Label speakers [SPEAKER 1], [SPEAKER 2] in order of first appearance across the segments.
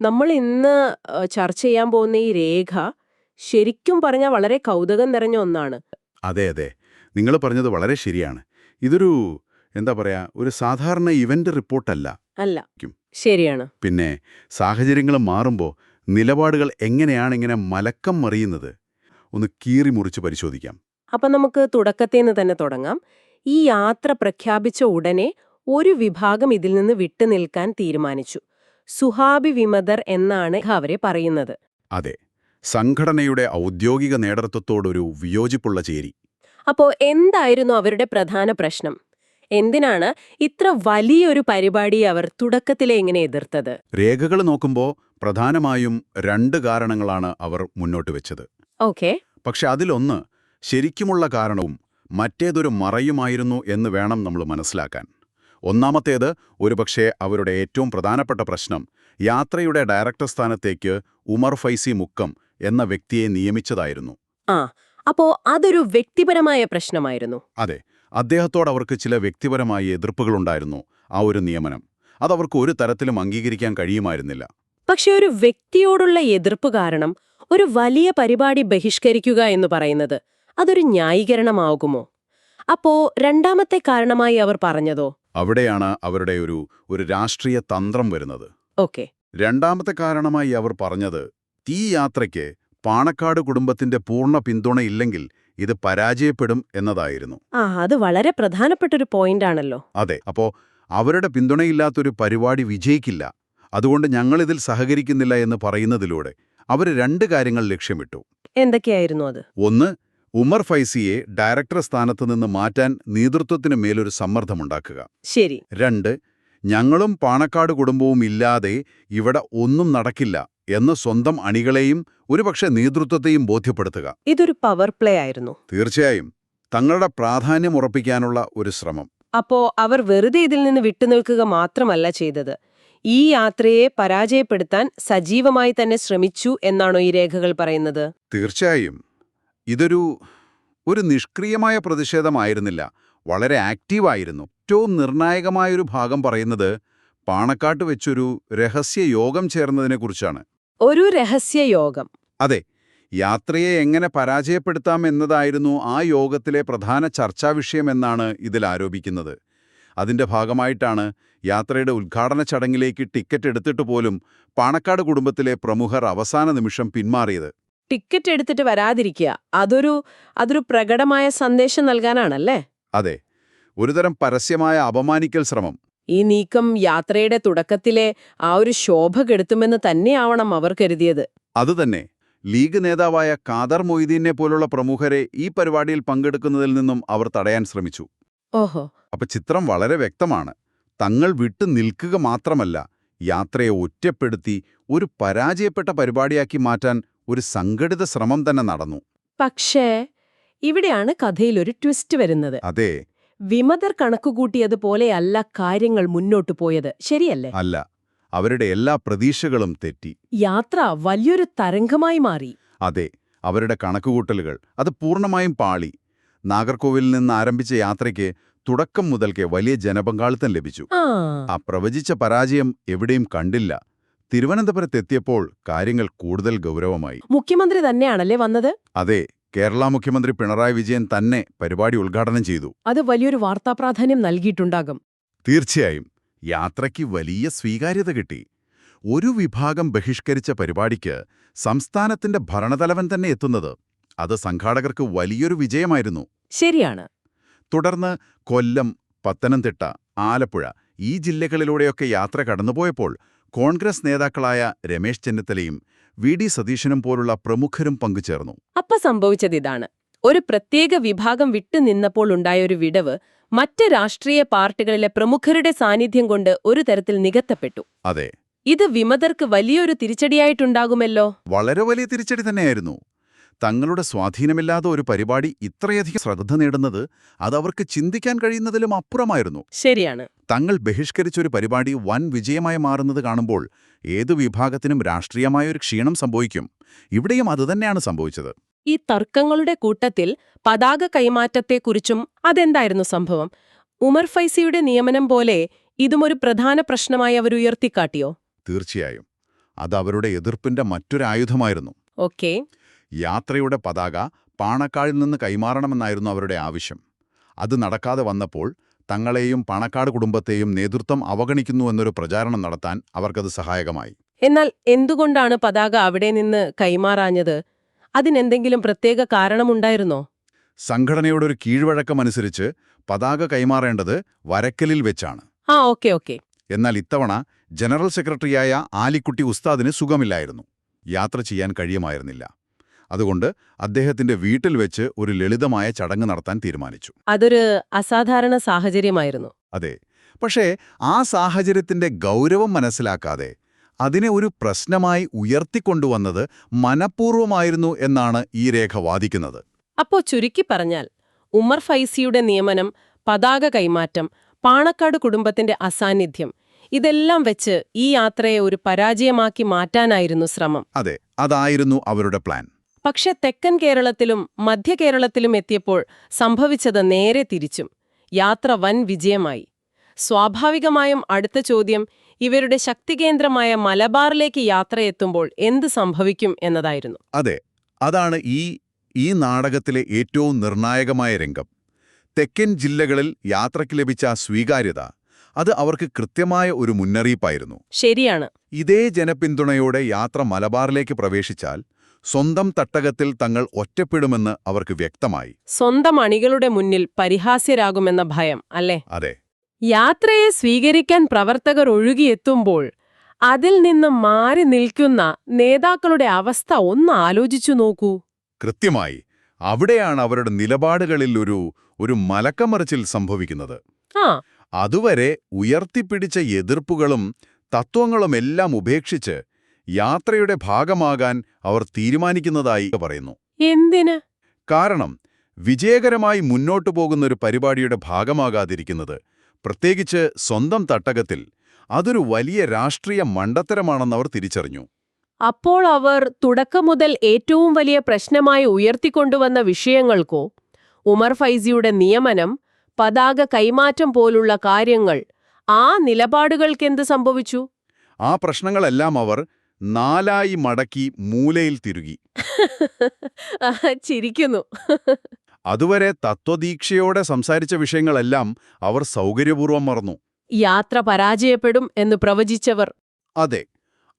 [SPEAKER 1] നമ്മൾ ഇന്ന് ചർച്ച ചെയ്യാൻ പോകുന്ന ഈ രേഖ ശരിക്കും പറഞ്ഞാൽ വളരെ കൗതുകം നിറഞ്ഞ ഒന്നാണ്.
[SPEAKER 2] അതെ അതെ. നിങ്ങൾ പറഞ്ഞത് വളരെ ശരിയാണ്. ഇതൊരു എന്താ പറയാ ഒരു സാധാരണ ഇവന്റ് റിപ്പോർട്ടല്ല.
[SPEAKER 1] അല്ല. ശരിയാണ്.
[SPEAKER 2] പിന്നെ സാഹചര്യങ്ങൾ മാറുമ്പോൾ നിലപാടുകൾ എങ്ങനെയാണ് ഇങ്ങനെ മലക്കം മറിയുന്നത്? ഒന്ന് കീറി മുറിച്ച് പരിശോധിക്കാം.
[SPEAKER 1] അപ്പൊ നമുക്ക് തുടക്കത്തിൽ നിന്ന് തന്നെ തുടങ്ങാം. ഈ യാത്ര പ്രഖ്യാപിച്ച ഉടനെ ഒരു വിഭാഗം ഇതിൽ നിന്ന് വിട്ടുനിൽക്കാൻ തീരുമാനിച്ചു. സുഹാബി വിമതർ എന്നാണ് അവരെ പറയുന്നത്.
[SPEAKER 2] അതെ. സംഘടനയുടെ ഔദ്യോഗിക നേതൃത്വത്തോടൊരു വിയോജിപ്പുള്ള ചേരി.
[SPEAKER 1] അപ്പോ എന്തായിരുന്നു അവരുടെ പ്രധാന പ്രശ്നം? എന്തിനാണ് ഇത്ര വലിയൊരു പരിപാടി അവർ തുടക്കത്തിലെ എങ്ങനെ എതിർത്തത്?
[SPEAKER 2] രേഖകൾ നോക്കുമ്പോൾ പ്രധാനമായും രണ്ട് കാരണങ്ങളാണ് അവർ മുന്നോട്ട് വെച്ചത്.
[SPEAKER 1] ഓക്കെ.
[SPEAKER 2] പക്ഷെ അതിലൊന്ന് ശരിക്കുമുള്ള കാരണവും മറ്റേതൊരു മറയുമായിരുന്നു എന്ന് വേണം നമ്മൾ മനസ്സിലാക്കാൻ. ഒന്നാമത്തേത് ഒരുപക്ഷെ അവരുടെ ഏറ്റവും പ്രധാനപ്പെട്ട പ്രശ്നം യാത്രയുടെ ഡയറക്ടർ സ്ഥാനത്തേക്ക് ഉമർ ഫൈസി മുക്കം എന്ന വ്യക്തിയെ നിയമിച്ചതായിരുന്നു.
[SPEAKER 1] ആ അപ്പോ അതൊരു വ്യക്തിപരമായ പ്രശ്നമായിരുന്നു.
[SPEAKER 2] അതെ അദ്ദേഹത്തോട് അവർക്ക് ചില വ്യക്തിപരമായ എതിർപ്പുകളുണ്ടായിരുന്നു ആ ഒരു നിയമനം. അതവർക്ക് ഒരു തരത്തിലും അംഗീകരിക്കാൻ കഴിയുമായിരുന്നില്ല.
[SPEAKER 1] പക്ഷെ ഒരു വ്യക്തിയോടുള്ള എതിർപ്പ് കാരണം ഒരു വലിയ പരിപാടി ബഹിഷ്കരിക്കുക എന്ന് പറയുന്നത് അതൊരു ന്യായീകരണമാകുമോ? അപ്പോ രണ്ടാമത്തെ കാരണമായി അവർ പറഞ്ഞതോ?
[SPEAKER 2] അവിടെയാണ് അവരുടെ ഒരു ഒരു രാഷ്ട്രീയ തന്ത്രം വരുന്നത്.
[SPEAKER 1] ഓക്കെ.
[SPEAKER 2] രണ്ടാമത്തെ കാരണമായി അവർ പറഞ്ഞത് ഈ യാത്രയ്ക്ക് പാണക്കാട് കുടുംബത്തിന്റെ പൂർണ പിന്തുണയില്ലെങ്കിൽ ഇത് പരാജയപ്പെടും എന്നതായിരുന്നു.
[SPEAKER 1] ആ അത് വളരെ പ്രധാനപ്പെട്ടൊരു പോയിന്റ് ആണല്ലോ
[SPEAKER 2] അതെ അപ്പോ അവരുടെ പിന്തുണയില്ലാത്തൊരു പരിപാടി വിജയിക്കില്ല. അതുകൊണ്ട് ഞങ്ങൾ ഇതിൽ സഹകരിക്കുന്നില്ല എന്ന് പറയുന്നതിലൂടെ അവർ രണ്ട് കാര്യങ്ങൾ ലക്ഷ്യമിട്ടു.
[SPEAKER 1] എന്തൊക്കെയായിരുന്നു അത്?
[SPEAKER 2] ഒന്ന് ഉമർ ഫൈസിയെ ഡയറക്ടർ സ്ഥാനത്ത് നിന്ന് മാറ്റാൻ നേതൃത്വത്തിന് മേലൊരു സമ്മർദ്ദമുണ്ടാക്കുക.
[SPEAKER 1] ശരി.
[SPEAKER 2] രണ്ട് ഞങ്ങളും പാണക്കാട് കുടുംബവും ഇല്ലാതെ ഇവിടെ ഒന്നും നടക്കില്ല എന്ന് സ്വന്തം അണികളെയും ഒരുപക്ഷെ നേതൃത്വത്തെയും ബോധ്യപ്പെടുത്തുക.
[SPEAKER 1] ഇതൊരു പവർ പ്ലേ ആയിരുന്നു.
[SPEAKER 2] തീർച്ചയായും. തങ്ങളുടെ പ്രാധാന്യം ഉറപ്പിക്കാനുള്ള ഒരു ശ്രമം.
[SPEAKER 1] അപ്പോ അവർ വെറുതെ ഇതിൽ നിന്ന് വിട്ടുനിൽക്കുക മാത്രമല്ല ചെയ്തത്. ഈ യാത്രയെ പരാജയപ്പെടുത്താൻ സജീവമായി തന്നെ ശ്രമിച്ചു എന്നാണോ ഈ രേഖകൾ പറയുന്നത്?
[SPEAKER 2] തീർച്ചയായും. ഇതൊരു ഒരു നിഷ്ക്രിയമായ പ്രതിഷേധമായിരുന്നില്ല. വളരെ ആക്റ്റീവായിരുന്നു. ഏറ്റവും നിർണായകമായൊരു ഭാഗം പറയുന്നത് പാണക്കാട്ട് വെച്ചൊരു രഹസ്യ യോഗം ചേർന്നതിനെക്കുറിച്ചാണ്
[SPEAKER 1] ഒരു രഹസ്യ യോഗം.
[SPEAKER 2] അതെ. യാത്രയെ എങ്ങനെ പരാജയപ്പെടുത്താം എന്നതായിരുന്നു ആ യോഗത്തിലെ പ്രധാന ചർച്ചാ വിഷയമെന്നാണ് ഇതിൽ ആരോപിക്കുന്നത്. അതിന്റെ ഭാഗമായിട്ടാണ് യാത്രയുടെ ഉദ്ഘാടന ചടങ്ങിലേക്ക് ടിക്കറ്റ് എടുത്തിട്ട് പോലും പാണക്കാട് കുടുംബത്തിലെ പ്രമുഖർ അവസാന നിമിഷം പിന്മാറിയത്.
[SPEAKER 1] ടിക്കറ്റ് എടുത്തിട്ട് വരാതിരിക്കുക. അതൊരു അതൊരു പ്രകടമായ സന്ദേശം നൽകാനാണല്ലേ?
[SPEAKER 2] അതെ. ഒരുതരം പരസ്യമായ അപമാനിക്കൽ ശ്രമം.
[SPEAKER 1] ഈ നീക്കം യാത്രയുടെ തുടക്കത്തിലെ ആ ഒരു ശോഭ കെടുത്തുമെന്ന് തന്നെയാവണം അവർ കരുതിയത്.
[SPEAKER 2] അതുതന്നെ ലീഗ് നേതാവായ കാദർ മൊയ്തീനെ പോലുള്ള പ്രമുഖരെ ഈ പരിപാടിയിൽ പങ്കെടുക്കുന്നതിൽ നിന്നും അവർ തടയാൻ ശ്രമിച്ചു.
[SPEAKER 1] ഓഹോ.
[SPEAKER 2] അപ്പൊ ചിത്രം വളരെ വ്യക്തമാണ്. തങ്ങൾ വിട്ടു നിൽക്കുക മാത്രമല്ല യാത്രയെ ഒറ്റപ്പെടുത്തി ഒരു പരാജയപ്പെട്ട പരിപാടിയാക്കി മാറ്റാൻ ഒരു സംഘടിത ശ്രമം തന്നെ നടന്നു.
[SPEAKER 1] പക്ഷേ ഇവിടെയാണ് കഥയിൽ ഒരു ട്വിസ്റ്റ് വരുന്നത്.
[SPEAKER 2] അതെ.
[SPEAKER 1] വിമതർ കണക്കുകൂട്ടിയതുപോലെയല്ല കാര്യങ്ങൾ മുന്നോട്ടു പോയത്. ശരിയല്ലേ?
[SPEAKER 2] അല്ല അവരുടെ എല്ലാ പ്രതീക്ഷകളും തെറ്റി.
[SPEAKER 1] യാത്ര വലിയൊരു തരംഗമായി മാറി.
[SPEAKER 2] അതെ അവരുടെ കണക്കുകൂട്ടലുകൾ അത് പൂർണമായും പാളി. നാഗർകോവിലിൽ നിന്ന് ആരംഭിച്ച യാത്രയ്ക്ക് തുടക്കം മുതൽക്കേ വലിയ ജനപങ്കാളിത്തം ലഭിച്ചു.
[SPEAKER 1] ആ.
[SPEAKER 2] ആ പ്രവചിച്ച പരാജയം എവിടെയും കണ്ടില്ല. തിരുവനന്തപുരത്തെത്തിയപ്പോൾ കാര്യങ്ങൾ കൂടുതൽ ഗൗരവമായി.
[SPEAKER 1] മുഖ്യമന്ത്രി തന്നെയാണല്ലേ വന്നത്?
[SPEAKER 2] അതെ കേരള മുഖ്യമന്ത്രി പിണറായി വിജയൻ തന്നെ പരിപാടി ഉദ്ഘാടനം ചെയ്തു.
[SPEAKER 1] അത് വലിയൊരു വാർത്താ പ്രാധാന്യം നൽകിയിട്ടുണ്ടാകും.
[SPEAKER 2] തീർച്ചയായും യാത്രയ്ക്ക് വലിയ സ്വീകാര്യത കിട്ടി. ഒരു വിഭാഗം ബഹിഷ്കരിച്ച പരിപാടിക്ക് സംസ്ഥാനത്തിന്റെ ഭരണതലവൻ തന്നെ എത്തുന്നത്. അത് സംഘാടകർക്ക് വലിയൊരു വിജയമായിരുന്നു.
[SPEAKER 1] ശരിയാണ്.
[SPEAKER 2] തുടർന്ന് കൊല്ലം പത്തനംതിട്ട ആലപ്പുഴ ഈ ജില്ലകളിലൂടെയൊക്കെ യാത്ര കടന്നുപോയപ്പോൾ കോൺഗ്രസ് നേതാക്കളായ രമേശ് ചെന്നിത്തലയും വി ഡി സതീശനും പോലുള്ള പ്രമുഖരും പങ്കുചേർന്നു.
[SPEAKER 1] അപ്പ സംഭവിച്ചത് ഇതാണ്. ഒരു പ്രത്യേക വിഭാഗം വിട്ടുനിന്നപ്പോൾ ഉണ്ടായൊരു വിടവ് മറ്റ് രാഷ്ട്രീയ പാർട്ടികളിലെ പ്രമുഖരുടെ സാന്നിധ്യം കൊണ്ട് ഒരു തരത്തിൽ നികത്തപ്പെട്ടു.
[SPEAKER 2] അതെ.
[SPEAKER 1] ഇത് വിമതർക്ക് വലിയൊരു തിരിച്ചടിയായിട്ടുണ്ടാകുമല്ലോ?
[SPEAKER 2] വളരെ വലിയ തിരിച്ചടി തന്നെയായിരുന്നു. തങ്ങളുടെ സ്വാധീനമില്ലാതെ ഒരു പരിപാടി ഇത്രയധികം ശ്രദ്ധ നേടുന്നത് അത് അവർക്ക് ചിന്തിക്കാൻ കഴിയുന്നതിലും അപ്പുറമായിരുന്നു.
[SPEAKER 1] ശരിയാണ്.
[SPEAKER 2] തങ്ങൾ ബഹിഷ്കരിച്ചൊരു പരിപാടി വൻ വിജയമായി മാറുന്നത് കാണുമ്പോൾ ഏതു വിഭാഗത്തിനും രാഷ്ട്രീയമായൊരു ക്ഷീണം സംഭവിക്കും. ഇവിടെയും അതുതന്നെയാണ് സംഭവിച്ചത്.
[SPEAKER 1] ഈ തർക്കങ്ങളുടെ കൂട്ടത്തിൽ പതാക കൈമാറ്റത്തെക്കുറിച്ചും അതെന്തായിരുന്നു സംഭവം? ഉമർ ഫൈസിയുടെ നിയമനം പോലെ ഇതും ഒരു പ്രധാന പ്രശ്നമായി അവർ ഉയർത്തിക്കാട്ടിയോ?
[SPEAKER 2] തീർച്ചയായും. അത് അവരുടെ എതിർപ്പിന്റെ മറ്റൊരായുധമായിരുന്നു.
[SPEAKER 1] ഓക്കെ.
[SPEAKER 2] യാത്രയുടെ പതാക പാണക്കാടിൽ നിന്ന് കൈമാറണമെന്നായിരുന്നു അവരുടെ ആവശ്യം. അത് നടക്കാതെ വന്നപ്പോൾ തങ്ങളെയും പാണക്കാട് കുടുംബത്തെയും നേതൃത്വം അവഗണിക്കുന്നു എന്നൊരു പ്രചാരണം നടത്താൻ അവർക്കത് സഹായകമായി.
[SPEAKER 1] എന്നാൽ എന്തുകൊണ്ടാണ് പതാക അവിടെ നിന്ന് കൈമാറാഞ്ഞത്? അതിനെന്തെങ്കിലും പ്രത്യേക കാരണമുണ്ടായിരുന്നോ?
[SPEAKER 2] സംഘടനയുടെ ഒരു കീഴ്വഴക്കമനുസരിച്ച് പതാക കൈമാറേണ്ടത് വരക്കലിൽ വെച്ചാണ്.
[SPEAKER 1] ആ ഓക്കെ ഓക്കെ.
[SPEAKER 2] എന്നാൽ ഇത്തവണ ജനറൽ സെക്രട്ടറിയായ ആലിക്കുട്ടി ഉസ്താദിന് സുഖമില്ലായിരുന്നു. യാത്ര ചെയ്യാൻ കഴിയുമായിരുന്നില്ല. അതുകൊണ്ട് അദ്ദേഹത്തിന്റെ വീട്ടിൽ വെച്ച് ഒരു ലളിതമായ ചടങ്ങ് നടത്താൻ തീരുമാനിച്ചു.
[SPEAKER 1] അതൊരു അസാധാരണ സാഹചര്യമായിരുന്നു.
[SPEAKER 2] അതെ. പക്ഷേ ആ സാഹചര്യത്തിന്റെ ഗൗരവം മനസ്സിലാക്കാതെ അതിനെ ഒരു പ്രശ്നമായി ഉയർത്തിക്കൊണ്ടുവന്നത് മനഃപൂർവമായിരുന്നു എന്നാണ് ഈ രേഖ വാദിക്കുന്നത്.
[SPEAKER 1] അപ്പോ ചുരുക്കി പറഞ്ഞാൽ ഉമർ ഫൈസിയുടെ നിയമനം പതാക കൈമാറ്റം പാണക്കാട് കുടുംബത്തിന്റെ അസാന്നിധ്യം ഇതെല്ലാം വെച്ച് ഈ യാത്രയെ ഒരു പരാജയമാക്കി മാറ്റാനായിരുന്നു ശ്രമം.
[SPEAKER 2] അതെ അതായിരുന്നു അവരുടെ പ്ലാൻ.
[SPEAKER 1] പക്ഷെ തെക്കൻ കേരളത്തിലും മധ്യ കേരളത്തിലും എത്തിയപ്പോൾ സംഭവിച്ചത് നേരെ തിരിച്ചും. യാത്ര വൻ വിജയമായി. സ്വാഭാവികമായും അടുത്ത ചോദ്യം ഇവരുടെ ശക്തികേന്ദ്രമായ മലബാറിലേക്ക് യാത്രയെത്തുമ്പോൾ എന്ത് സംഭവിക്കും എന്നതായിരുന്നു.
[SPEAKER 2] അതെ അതാണ് ഈ ഈ നാടകത്തിലെ ഏറ്റവും നിർണായകമായ രംഗം. തെക്കൻ ജില്ലകളിൽ യാത്രയ്ക്ക് ലഭിച്ച സ്വീകാര്യത അത് അവർക്ക് കൃത്യമായ ഒരു മുന്നറിയിപ്പായിരുന്നു.
[SPEAKER 1] ശരിയാണ്.
[SPEAKER 2] ഇതേ ജനപിന്തുണയോടെ യാത്ര മലബാറിലേക്ക് പ്രവേശിച്ചാൽ സ്വന്തം തട്ടകത്തിൽ തങ്ങൾ ഒറ്റപ്പെടുമെന്ന് അവർക്ക് വ്യക്തമായി.
[SPEAKER 1] സ്വന്തം അണികളുടെ മുന്നിൽ പരിഹാസ്യരാകുമെന്ന ഭയം അല്ലേ?
[SPEAKER 2] അതെ.
[SPEAKER 1] യാത്രയെ സ്വീകരിക്കാൻ പ്രവർത്തകർ ഒഴുകിയെത്തുമ്പോൾ അതിൽ നിന്ന് മാറി നിൽക്കുന്ന നേതാക്കളുടെ അവസ്ഥ ഒന്ന് ആലോചിച്ചു നോക്കൂ.
[SPEAKER 2] കൃത്യമായി അവിടെയാണ് അവരുടെ നിലപാടുകളിൽ ഒരു ഒരു മലക്കമറിച്ചിൽ സംഭവിക്കുന്നത്.
[SPEAKER 1] ആ.
[SPEAKER 2] അതുവരെ ഉയർത്തിപ്പിടിച്ച എതിർപ്പുകളും തത്വങ്ങളുമെല്ലാം ഉപേക്ഷിച്ച് യാത്രയുടെ ഭാഗമാകാൻ അവർ തീരുമാനിക്കുന്നതായി പറയുന്നു.
[SPEAKER 1] എന്തിന്?
[SPEAKER 2] കാരണം വിജയകരമായി മുന്നോട്ടു പോകുന്നൊരു പരിപാടിയുടെ ഭാഗമാകാതിരിക്കുന്നത് പ്രത്യേകിച്ച് സ്വന്തം തട്ടകത്തിൽ അതൊരു വലിയ രാഷ്ട്രീയ മണ്ടത്തരമാണെന്നവർ തിരിച്ചറിഞ്ഞു.
[SPEAKER 1] അപ്പോൾ അവർ തുടക്കം മുതൽ ഏറ്റവും വലിയ പ്രശ്നമായി ഉയർത്തിക്കൊണ്ടുവന്ന വിഷയങ്ങൾക്കോ ഉമർ ഫൈസിയുടെ നിയമനം പതാക കൈമാറ്റം പോലുള്ള കാര്യങ്ങൾ ആ നിലപാടുകൾക്കെന്ത് സംഭവിച്ചു?
[SPEAKER 2] ആ പ്രശ്നങ്ങളെല്ലാം അവർ നാലായി മടക്കി മൂലയിൽ തിരുകി.
[SPEAKER 1] ചിരിക്കുന്നു.
[SPEAKER 2] അതുവരെ തത്വദീക്ഷയോടെ സംസാരിച്ച വിഷയങ്ങളെല്ലാം അവർ സൗകര്യപൂർവം മറന്നു.
[SPEAKER 1] യാത്ര പരാജയപ്പെടും എന്ന് പ്രവചിച്ചവർ.
[SPEAKER 2] അതെ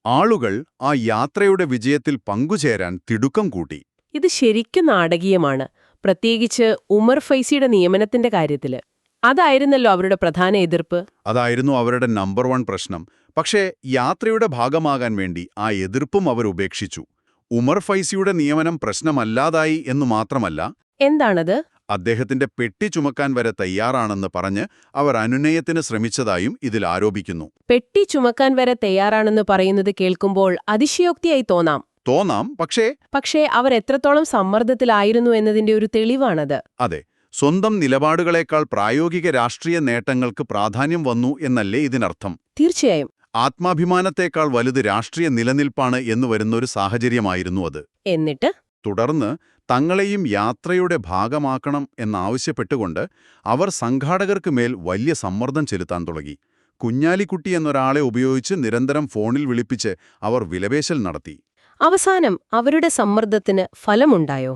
[SPEAKER 2] ആളുകൾ ആ യാത്രയുടെ വിജയത്തിൽ പങ്കുചേരാൻ തിടുക്കം കൂട്ടി.
[SPEAKER 1] ഇത് ശരിക്കും നാടകീയമാണ് പ്രത്യേകിച്ച് ഉമർ ഫൈസിയുടെ നിയമനത്തിന്റെ കാര്യത്തിൽ. അതായിരുന്നല്ലോ അവരുടെ പ്രധാന എതിർപ്പ്.
[SPEAKER 2] അതായിരുന്നു അവരുടെ നമ്പർ വൺ പ്രശ്നം. പക്ഷേ യാത്രയുടെ ഭാഗമാകാൻ വേണ്ടി ആ എതിർപ്പും അവർ ഉപേക്ഷിച്ചു. ഉമർ ഫൈസിയുടെ നിയമനം പ്രശ്നമല്ലാതായി എന്നു മാത്രമല്ല
[SPEAKER 1] എന്താണത്?
[SPEAKER 2] അദ്ദേഹത്തിന്റെ പെട്ടി ചുമക്കാൻ വരെ തയ്യാറാണെന്ന് പറഞ്ഞ് അവർ അനുനയത്തിന് ശ്രമിച്ചതായും ഇതിൽ ആരോപിക്കുന്നു.
[SPEAKER 1] പെട്ടി ചുമക്കാൻ വരെ തയ്യാറാണെന്ന് പറയുന്നത് കേൾക്കുമ്പോൾ അതിശയോക്തിയായി തോന്നാം.
[SPEAKER 2] തോന്നാം പക്ഷേ
[SPEAKER 1] പക്ഷേ അവർ എത്രത്തോളം സമ്മർദ്ദത്തിലായിരുന്നു എന്നതിന്റെ ഒരു തെളിവാണത്.
[SPEAKER 2] അതെ സ്വന്തം നിലപാടുകളേക്കാൾ പ്രായോഗിക രാഷ്ട്രീയ നേട്ടങ്ങൾക്ക് പ്രാധാന്യം വന്നു എന്നല്ലേ ഇതിനർത്ഥം.
[SPEAKER 1] തീർച്ചയായും.
[SPEAKER 2] ആത്മാഭിമാനത്തേക്കാൾ വലുത് രാഷ്ട്രീയ നിലനിൽപ്പാണ് എന്നു വരുന്നൊരു സാഹചര്യമായിരുന്നു അത്.
[SPEAKER 1] എന്നിട്ട്?
[SPEAKER 2] തുടർന്ന് തങ്ങളെയും യാത്രയുടെ ഭാഗമാക്കണം എന്നാവശ്യപ്പെട്ടുകൊണ്ട് അവർ സംഘാടകർക്ക് മേൽ വലിയ സമ്മർദ്ദം ചെലുത്താൻ തുടങ്ങി. കുഞ്ഞാലിക്കുട്ടി എന്നൊരാളെ ഉപയോഗിച്ച് നിരന്തരം ഫോണിൽ വിളിപ്പിച്ച് അവർ വിലപേശൽ നടത്തി.
[SPEAKER 1] അവസാനം അവരുടെ സമ്മർദ്ദത്തിന് ഫലമുണ്ടായോ?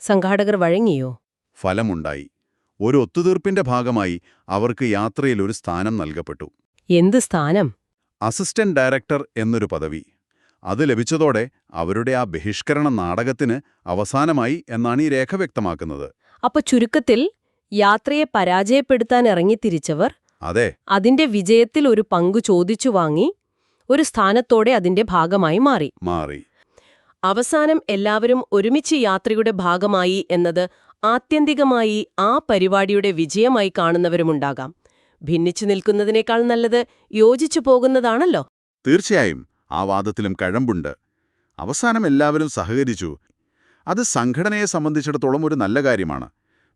[SPEAKER 1] സംഘാടകർ വഴങ്ങിയോ?
[SPEAKER 2] ഫലമുണ്ടായി. ഒരു ഒത്തുതീർപ്പിന്റെ ഭാഗമായി അവർക്ക് യാത്രയിൽ ഒരു സ്ഥാനം നൽകപ്പെട്ടു.
[SPEAKER 1] എന്ത് സ്ഥാനം?
[SPEAKER 2] അസിസ്റ്റന്റ് ഡയറക്ടർ എന്നൊരു പദവി. അത് ലഭിച്ചതോടെ അവരുടെ ആ ബഹിഷ്കരണ നാടകത്തിന് അവസാനമായി എന്നാണ് ഈ രേഖ വ്യക്തമാക്കുന്നത്.
[SPEAKER 1] അപ്പൊ ചുരുക്കത്തിൽ യാത്രയെ പരാജയപ്പെടുത്താൻ ഇറങ്ങിത്തിരിച്ചവർ
[SPEAKER 2] അതെ.
[SPEAKER 1] അതിന്റെ വിജയത്തിൽ ഒരു പങ്കു ചോദിച്ചു വാങ്ങി ഒരു സ്ഥാനത്തോടെ അതിന്റെ ഭാഗമായി മാറി.
[SPEAKER 2] മാറി.
[SPEAKER 1] അവസാനം എല്ലാവരും ഒരുമിച്ച് യാത്രയുടെ ഭാഗമായി എന്നത് ആത്യന്തികമായി ആ പരിപാടിയുടെ വിജയമായി കാണുന്നവരുമുണ്ടാകാം. ഭിന്നിച്ചു നിൽക്കുന്നതിനേക്കാൾ നല്ലത് യോജിച്ചു പോകുന്നതാണല്ലോ.
[SPEAKER 2] തീർച്ചയായും ആ വാദത്തിലും കഴമ്പുണ്ട്. അവസാനം എല്ലാവരും സഹകരിച്ചു. അത് സംഘടനയെ സംബന്ധിച്ചിടത്തോളം ഒരു നല്ല കാര്യമാണ്.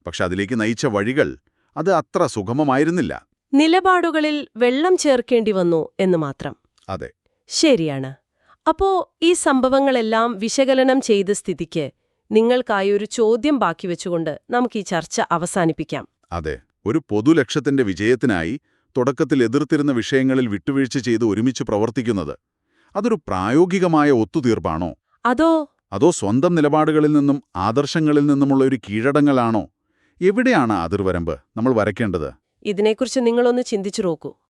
[SPEAKER 2] പക്ഷെ അതിലേക്ക് നയിച്ച വഴികൾ അത് അത്ര സുഗമമായിരുന്നില്ല.
[SPEAKER 1] നിലപാടുകളിൽ വെള്ളം ചേർക്കേണ്ടി വന്നു എന്ന് മാത്രം.
[SPEAKER 2] അതെ.
[SPEAKER 1] ശരിയാണ്. അപ്പോ ഈ സംഭവങ്ങളെല്ലാം വിശകലനം ചെയ്ത സ്ഥിതിക്ക് നിങ്ങൾക്കായി ഒരു ചോദ്യം ബാക്കി വെച്ചുകൊണ്ട് നമുക്ക് ഈ ചർച്ച അവസാനിപ്പിക്കാം.
[SPEAKER 2] അതെ. ഒരു പൊതു ലക്ഷ്യത്തിന്റെ വിജയത്തിനായി തുടക്കത്തിൽ എതിർത്തിരുന്ന വിഷയങ്ങളിൽ വിട്ടുവീഴ്ച ചെയ്ത് ഒരുമിച്ച് പ്രവർത്തിക്കുന്നത് അതൊരു പ്രായോഗികമായ ഒത്തുതീർപ്പാണോ?
[SPEAKER 1] അതോ
[SPEAKER 2] അതോ സ്വന്തം നിലപാടുകളിൽ നിന്നും ആദർശങ്ങളിൽ നിന്നുമുള്ള ഒരു കീഴടങ്ങലാണോ? എവിടെയാണ് അതിർവരമ്പ്? നമ്മൾ വരയ്ക്കേണ്ടത്.
[SPEAKER 1] ഇതിനെക്കുറിച്ച് നിങ്ങളൊന്ന് ചിന്തിച്ചു നോക്കൂ.